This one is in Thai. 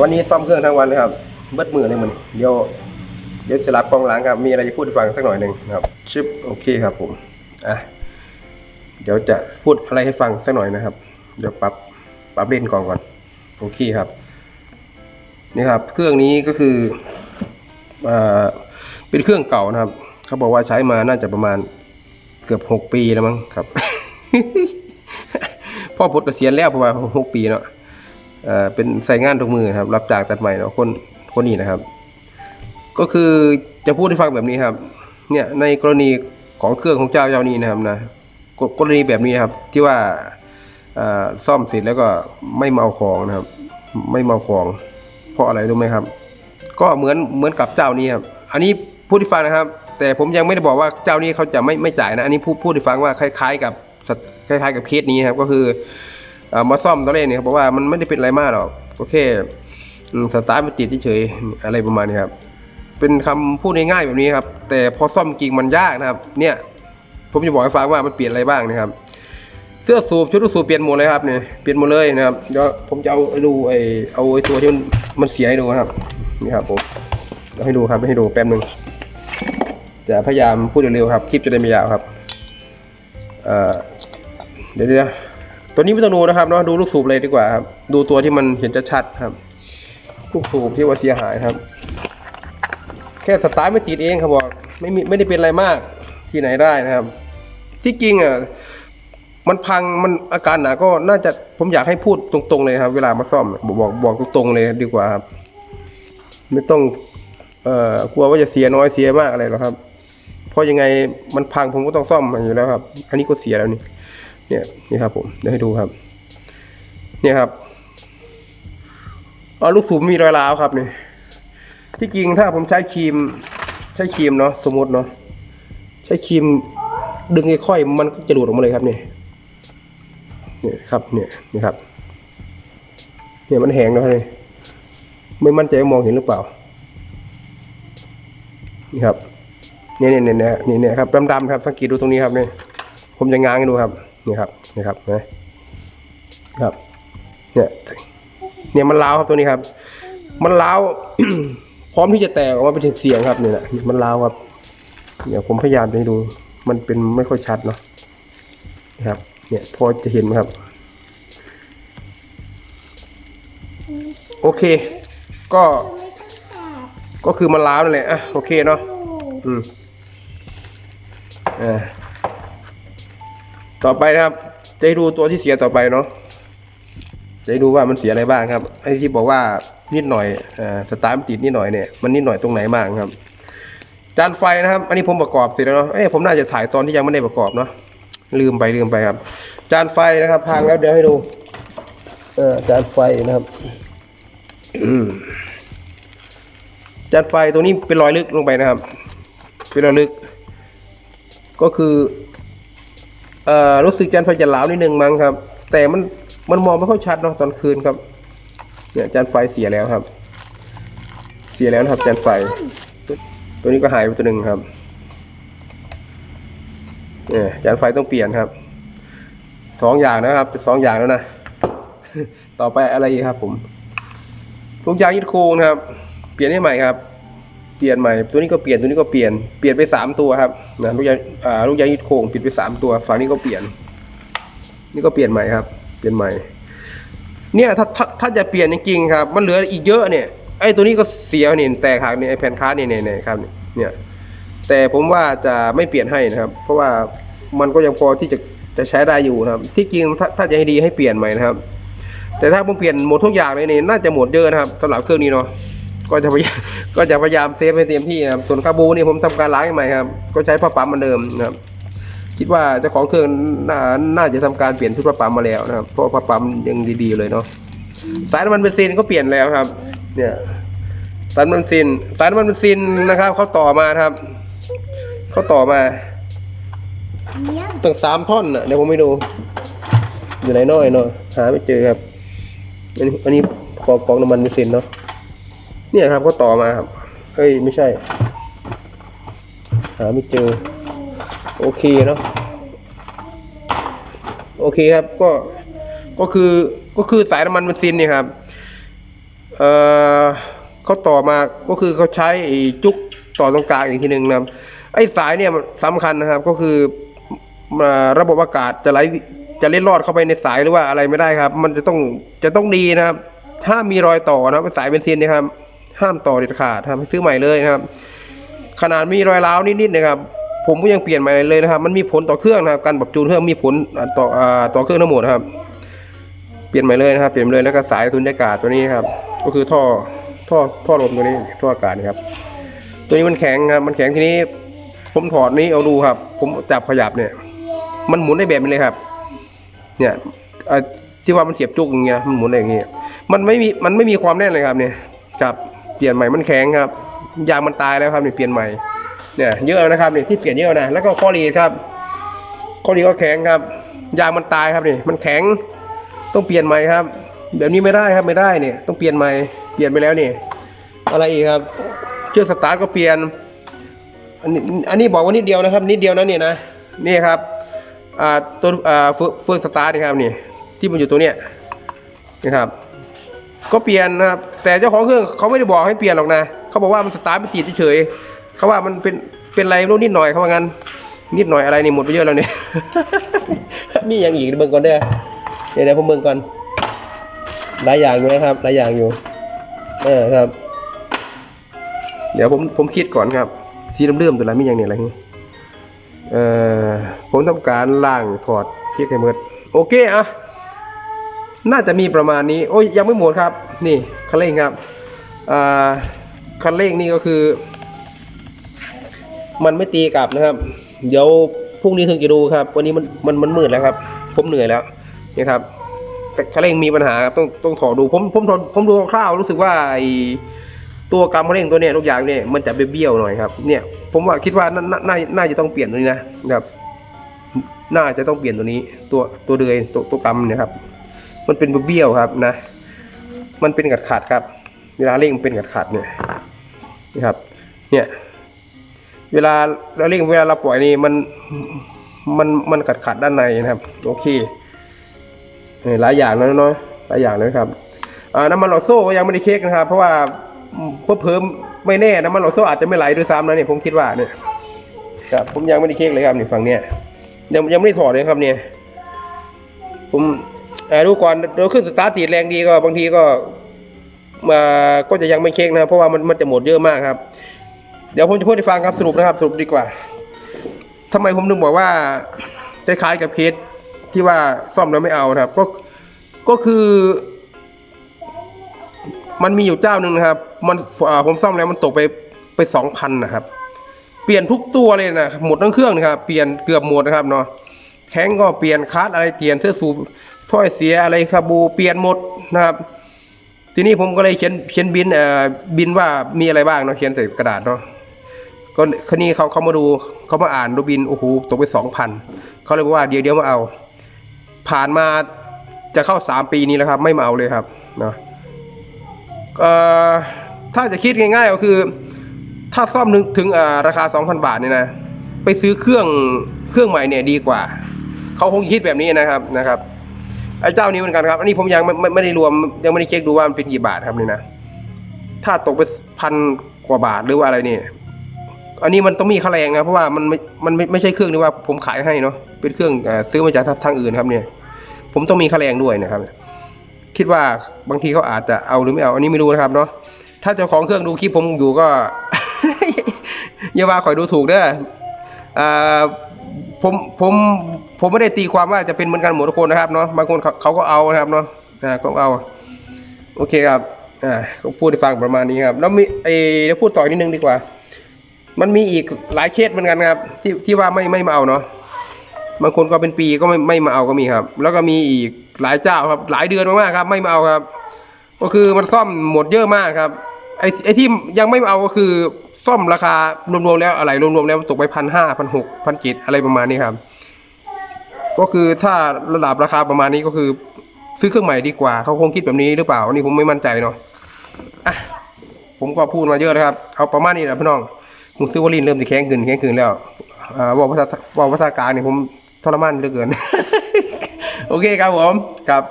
วันนี้ซ่อมเครื่องทั้งวันเลยครับเบิดมือเลยมันเดี๋ยวเดี๋ยวสลับกองหลังครับ มีอะไรจะพูดให้ฟังสักหน่อยหนึ่งครับชิปโอเคครับผมอะเดี๋ยวจะพูดอะไรให้ฟังสักหน่อยนะครับ เดี๋ยวปรับปรับเล่นก่อนก่อนโอเคครับนี่ครับ เครื่องนี้ก็คืออ่าเป็นเครื่องเก่านะครับ เขาบอกว่าใช้มาน่าจะประมาณเกือบหกปีแล้วมั้งครับ พ่อพุทธเกษียณแล้วประมาณหกปีเนาะ อ่อเป็นใส่งานทุกมือครับ รับจากตัดใหม่เนาะคนคนนี้นะครับ ก็คือจะพูดให้ฟังแบบนี้ครับ เนี่ยในกรณีของเครื่องของเจ้าเจ้านี้นะครับนะกรณีแบบนี้นะครับที่ว่าซ่อมเสร็จแล้วก็ไม่มาเอาของนะครับ ไม่มาเอาของเพราะอะไรรู้ไหมครับ ก็เหมือนเหมือนกับเจ้านี้ครับอันนี้พูดให้ฟังนะครับ แต่ผมยังไม่ได้บอกว่าเจ้านี้เขาจะไม่ไม่จ่ายนะอันนี้พูดพูดให้ฟังว่าคล้าย ๆ กับคล้าย ๆ กับเคสนี้ครับก็คือ มาซ่อมตอนแรกเนี่ยครับบอกว่ามันไม่ได้เป็นอะไรมากหรอกก็แค่สตาร์ทมันติดเฉยอะไรประมาณนี้ครับ เป็นคำพูดง่ายๆแบบนี้ครับ แต่พอซ่อมจริงมันยากนะครับ เนี่ยผมจะบอกให้ฟังว่ามันเปลี่ยนอะไรบ้างนะครับ เสื้อสูบชุดสูบเปลี่ยนหมดเลยครับเนี่ยเปลี่ยนหมดเลยนะครับเดี๋ยวผมจะเอาไอ้ดูไอ้เอาไอ้ตัวที่มันมันเสียให้ดูครับนี่ครับผมให้ดูครับให้ดูแป๊บหนึ่งจะพยายามพูดเร็วๆครับคลิปจะได้ไม่ยาวครับเอ่อเดี๋ยวเดี๋ยว ตัวนี้ไม่ต้องดูนะครับเนาะดูลูกสูบเลยดีกว่าครับ ดูตัวที่มันเห็นจะชัดครับ ลูกสูบที่ว่าเสียหายครับ แค่สตาร์ทไม่ติดเองครับบอกไม่มีไม่ได้เป็นอะไรมากที่ไหนได้นะครับ ที่จริงอะมันพังมันอาการหนาก็น่าจะผมอยากให้พูดตรงๆเลยครับ เวลามาซ่อมบอกบอกบอกตรงๆเลยดีกว่าครับ ไม่ต้องเอ่อกลัวว่าจะเสียน้อยเสียมากอะไรหรอกครับ เพราะยังไงมันพังผมก็ต้องซ่อมอยู่แล้วครับ อันนี้ก็เสียแล้วนี่ เนี่ยนี่ครับผมเดี๋ยวให้ดูครับ เนี่ยครับอ๋อลูกสูบมีรอยร้าวครับนี่ที่จริงถ้าผมใช้ครีม ใช้ครีมเนาะสมมติเนาะใช้ครีมดึงไอ้ค่อยมันก็จะหลุดออกมาเลยครับนี่เนี่ยครับเนี่ยนี่ครับเนี่ยมันแห้งแล้วเลยไม่มั่นใจมองเห็นหรือเปล่า นี่ครับเนี่ยเนี่ยเนี่ยเนี่ยเนี่ยครับดำๆครับสังเกตดูตรงนี้ครับเนี่ยผมจะง้างให้ดูครับ นี่ครับนี่ครับนะครับ เนี่ยเนี่ยมันล้าวครับตัวนี้ครับ มันล้าวพร้อมที่จะแตกออกมาเป็นเสียงครับเนี่ยนะมันล้าวครับเดี๋ยวผมพยายามให้ดู มันเป็นไม่ค่อยชัดเนาะนะครับ เนี่ยพอจะเห็นไหมครับ โอเค ก็ ก็คือมันล้าวนั่นแหละอะโอเคเนาะอืมอ่า ต่อไปนะครับ จะดูตัวที่เสียต่อไปเนาะจะดูว่ามันเสียอะไรบ้างครับไอ้ที่บอกว่านิดหน่อยอสตาร์ทมันติดนิดหน่อยเนี่ยมันนิดหน่อยตรงไหนบ้างครับ จานไฟนะครับ อันนี้ผมประกอบเสร็จแล้วเนาะเอ้ผมน่าจะถ่ายตอนที่ยังไม่ได้ประกอบเนาะลืมไปลืมไปครับ จานไฟนะครับพังแล้วเดี๋ยวให้ดู เออจานไฟนะครับจานไฟตัวนี้เป็นรอยลึกลงไปนะครับ เป็นรอยลึก ก็คือ เอ่อรู้สึกจานไฟจะหลาวนิดนึงมั้งครับ แต่มันมันมองไม่ค่อยชัดเนาะตอนคืนครับ เนี่ยจานไฟเสียแล้วครับ เสียแล้วนะครับจานไฟตัวตัวนี้ก็หายไปตัวหนึ่งครับเนี่ยจานไฟต้องเปลี่ยนครับสองอย่างนะครับสองอย่างแล้วนะต่อไปอะไรครับผมลูกยางยึดโคงครับ เปลี่ยนให้ใหม่ครับ เปลี่ยนใหม่ ตัวนี้ก็เปลี่ยนตัวนี้ก็เปลี่ยนเปลี่ยนไปสามตัวครับนะลูกยางอ่าลูกยางยึดโครงปลี่ยนไปสามตัวฝั่งนี้ก็เปลี่ยน นี่ก็เปลี่ยนใหม่ครับ เปลี่ยนใหม่ เนี่ยถ้าถ้าถ้าจะเปลี่ยนจริงๆครับ มันเหลืออีกเยอะเนี่ยไอ้ตัวนี้ก็เสียเนี่ยแตกหักเนี่ยไอ้แผ่นค้าเนี่ยเนี่ยเนี่ยครับเนี่ยแต่ผมว่าจะไม่เปลี่ยนให้นะครับ เพราะว่ามันก็ยังพอที่จะจะใช้ได้อยู่นะครับ ที่จริงถ้าถ้าจะให้ดีให้เปลี่ยนใหม่นะครับ แต่ถ้าผมเปลี่ยนหมดทุกอย่างเลยเนี่ยน่าจะหมดเยอะนะครับสำหรับเครื่องนี้เนาะ ก็จะพยายามก็จะพยายามเซฟให้เต็มที่นะครับส่วนคาบูนี่ผมทำการล้างให้ใหม่ครับ ก็ใช้ผ้าปั๊มเหมือนเดิมนะครับคิดว่าเจ้าของเครื่องน่าน่าจะทำการเปลี่ยนชุดผ้าปั๊มมาแล้วนะครับเพราะผ้าปั๊มยังดีๆเลยเนาะสายน้ำมันเบนซินก็เปลี่ยนแล้วครับ เนี่ยสายน้ำมันเบนซินสายน้ำมันเบนซินนะครับเขาต่อมานะครับเขาต่อมาเนี่ยตั้งสามท่อนน่ะเดี๋ยวผมไปดู อยู่ไหนน้อยเนาะหาไม่เจอครับอันนี้อันนี้กองกองน้ำมันเบนซินเนาะ เนี่ยครับเขาต่อมาครับ เฮ้ย ไม่ใช่ หาไม่เจอ โอเคเนาะโอเคครับก็ก็คือก็คือสายน้ำมันเบนซินเนี่ยครับเอ่อเขาต่อมาก็คือเขาใช้จุกต่อตรงกลางอีกทีหนึ่งนะครับไอ้สายเนี่ยสำคัญนะครับก็คือระบบอากาศจะไหลจะเล็ดลอดเข้าไปในสายหรือว่าอะไรไม่ได้ครับ มันจะต้องจะต้องดีนะครับ ถ้ามีรอยต่อนะเป็นสายเบนซินเนะครับ ห้ามต่อเด็ดขาดครับซื้อใหม่เลยนะครับ ขนาดมีรอยร้าวนิดๆนะครับ ผมก็ยังเปลี่ยนใหม่เลยนะครับ มันมีผลต่อเครื่องนะครับ การปรับจูนเครื่องมีผลต่ออต่อเครื่องทั้งหมดครับ เปลี่ยนใหม่เลยนะครับ เปลี่ยนเลยแล้วก็สายทุนอากาศตัวนี้ครับ ก็คือท่อท่อท่อลมตัวนี้ท่ออากาศนี่ครับ ตัวนี้มันแข็งครับ มันแข็งทีนี้ ผมถอดนี้เอาดูครับ ผมจับขยับเนี่ย มันหมุนได้แบบนี้เลยครับ เนี่ยที่ว่ามันเสียบจุกอย่างเงี้ยมันหมุนได้อย่างเงี้ยมันไม่มีมันไม่มีความแน่นเลยครับเนี่ยกับ เปลี่ยนใหม่มันแข็งครับยางมันตายแล้วครับนี่เปลี่ยนใหม่เนี่ยเยอะนะครับนี่ที่เปลี่ยนเยอะนะแล้วก็ข้อรีครับข้อรีก็แข็งครับยางมันตายครับนี่มันแข็งต้องเปลี่ยนใหม่ครับแบบนี้ไม่ได้ครับไม่ได้เนี่ยต้องเปลี่ยนใหม่เปลี่ยนไปแล้วนี่อะไรอีกครับเครื่องสตาร์ทก็เปลี่ยนอันนี้อันนี้บอกว่านิดเดียวนะครับ นิดเดียวนะเนี่ยนะนี่ครับอ่าตัวอ่าเฟืองเฟืองสตาร์ทนะครับนี่ที่มันอยู่ตัวเนี้ยนะครับ ก็เปลี่ยนนะครับ แต่เจ้าของเครื่องเขาไม่ได้บอกให้เปลี่ยนหรอกนะเขาบอกว่ามันสตาร์ทไม่ติดเฉยเขาว่ามันเป็นเป็นอะไรรู้นิดหน่อยเขาว่างั้นนิดหน่อยอะไรนี่หมดไปเยอะแล้วเนี่ยมีอย่างอีกเบิ่งก่อนเด้อเดี๋ยวเดี๋ยวผมเบิ่งก่อนหลายอย่างอยู่นะครับหลายอย่างอยู่ เออครับ เดี๋ยวผมผมคิดก่อนครับสีเลื่อมๆตัวอะไรมีอย่างเนี่ยอะไรนี่เอ่อผมทำการล่างถอดเทียกให้หมดโอเคอะน่าจะมีประมาณนี้ โอ้ยยังไม่หมดครับ นี่คันเร่งครับอ่าคันเร่งนี่ก็คือ มันไม่ตีกลับนะครับ เดี๋ยวพรุ่งนี้ถึงจะดูครับ วันนี้มันมันมันมืดแล้วครับ ผมเหนื่อยแล้วนี่ครับคันเร่งมีปัญหาครับต้องต้องถอดดูผมผมถอดผมดูคร่าวๆรู้สึกว่าไอตัวกำมะเร่งตัวเนี้ยทุกอย่างเนี่ยมันจะเบี้ยวๆหน่อยครับ เนี่ย ผมว่าคิดว่าน่าน่าน่าจะต้องเปลี่ยนตัวนี้นะครับ น่าจะต้องเปลี่ยนตัวนี้ ตัวตัวเดือยตัวตัวกำเนี่ยครับ มันเป็นเบี้ยวครับนะ มันเป็นขัดขัดครับ เวลาเร่งเป็นขัดขัดเนี่ยนะครับ เนี่ยเวลาเราเร่งเวลาเราปล่อยนี่มันมันมันขัดขัดด้านในนะครับ โอเคเออหลายอย่างแล้วเนาะหลายอย่างเลยครับน้ำมันหล่อโซ่ก็ยังไม่ได้เช็คนะครับ เพราะว่าเพิ่มเพิ่มไม่แน่น้ำมันหล่อโซ่อาจจะไม่ไหลด้วยซ้ำนะเนี่ยผมคิดว่าเนี่ยครับผมยังไม่ได้เช็คเลยครับนี่ฝั่งเนี้ยยังยังไม่ได้ถอดเลยครับเนี่ยผม ดูก่อนเราขึ้นสตาร์ทติดแรงดีก็บางทีก็มาก็จะยังไม่เช็คนะเพราะว่ามันมันจะหมดเยอะมากครับ เดี๋ยวผมจะพูดให้ฟังครับสรุปนะครับสรุปดีกว่าทำไมผมถึงบอกว่าคล้ายๆกับเคสที่ว่าซ่อมแล้วไม่เอานะครับ ก็ก็คือ มันมีอยู่เจ้าหนึ่งนะครับ มันผมซ่อมแล้วมันตกไปไปสองพันนะครับ เปลี่ยนทุกตัวเลยนะหมดทั้งเครื่องนะครับ เปลี่ยนเกือบหมดนะครับเนาะแข้งก็เปลี่ยนคาร์ดอะไรเปลี่ยนเสื้อสูบ ถ้อยเสียอะไรคาบูเปลี่ยนหมดนะครับ ทีนี้ผมก็เลยเขียนเขียนบินเอ่อบินว่ามีอะไรบ้างเนาะเขียนใส่กระดาษเนาะก็คนนี้เขาเขามาดูเขามาอ่านดูบินโอ้โหตกไปสองพันเขาเลยบอกว่าเดี๋ยวเดี๋ยวมาเอา ผ่านมาจะเข้าสามปีนี้แล้วครับ ไม่มาเอาเลยครับเนาะเอ่อถ้าจะคิดง่ายๆก็คือ ถ้าซ่อมถึงถึงอ่าราคา 2,000 บาทเนี่ยนะ ไปซื้อเครื่องเครื่องใหม่เนี่ยดีกว่า เขาคงคิดแบบนี้นะครับนะครับ ไอ้เจ้านี้เหมือนกันครับ อันนี้ผมยังไม่ไม่ได้รวมยังไม่ได้เช็คดูว่ามันเป็นกี่บาทครับนี่นะ ถ้าตกไปพันกว่าบาทหรือว่าอะไรนี่ อันนี้มันต้องมีค่าแรงนะเพราะว่ามันไม่ มันไม่ไม่ใช่เครื่องที่ว่าผมขายให้เนาะ เป็นเครื่องอ่อซื้อมาจากทางอื่นครับเนี่ย ผมต้องมีค่าแรงด้วยนะครับ คิดว่าบางทีเขาอาจจะเอาหรือไม่เอา อันนี้ไม่รู้นะครับเนาะ ถ้าเจ้าของเครื่องดูคลิปผมอยู่ก็อย่าว่าคอยดูถูกเด้ออ่าผมผม ผมไม่ได้ตีความว่าจะเป็นเหมือนกันหมดทุกคนนะครับเนาะบางคนเขาก็เอานะครับเนาะอ่าก็เอา โอเคครับอ่าก็พูดให้ฟังประมาณนี้ครับแล้วมีเออเดี๋ยวพูดต่ออีกนิดนึงดีกว่า มันมีอีกหลายเคสเหมือนกันครับ ที่ที่ว่าไม่ไม่มาเอาเนาะบางคนก็เป็นปีก็ไม่ไม่มาเอาก็มีครับ แล้วก็มีอีกหลายเจ้าครับ หลายเดือนมากๆครับ ไม่มาเอาครับ ก็คือมันซ่อมหมดเยอะมากครับไอ้ไอ้ที่ยังไม่มาเอาก็คือซ่อมราคารวมๆแล้วอะไรรวมๆแล้วตกไปพันห้าพันหกพันเจ็ดอะไรประมาณนี้ครับ ก็คือถ้าระดับราคาประมาณนี้ก็คือ ซื้อเครื่องใหม่ดีกว่าเขาคงคิดแบบนี้หรือเปล่านี่ผมไม่มั่นใจเนาะอะผมก็พูดมาเยอะนะครับเอาประมาณนี้แหละพี่น้องผมซื้อวอลลินเริ่มจะแข็งขึ้นแข็งขึ้นแล้วอ่าบอกภาษาบอกภาษากลางเนี่ยผมทรมานเหลือเกิน โอเคครับผมครับ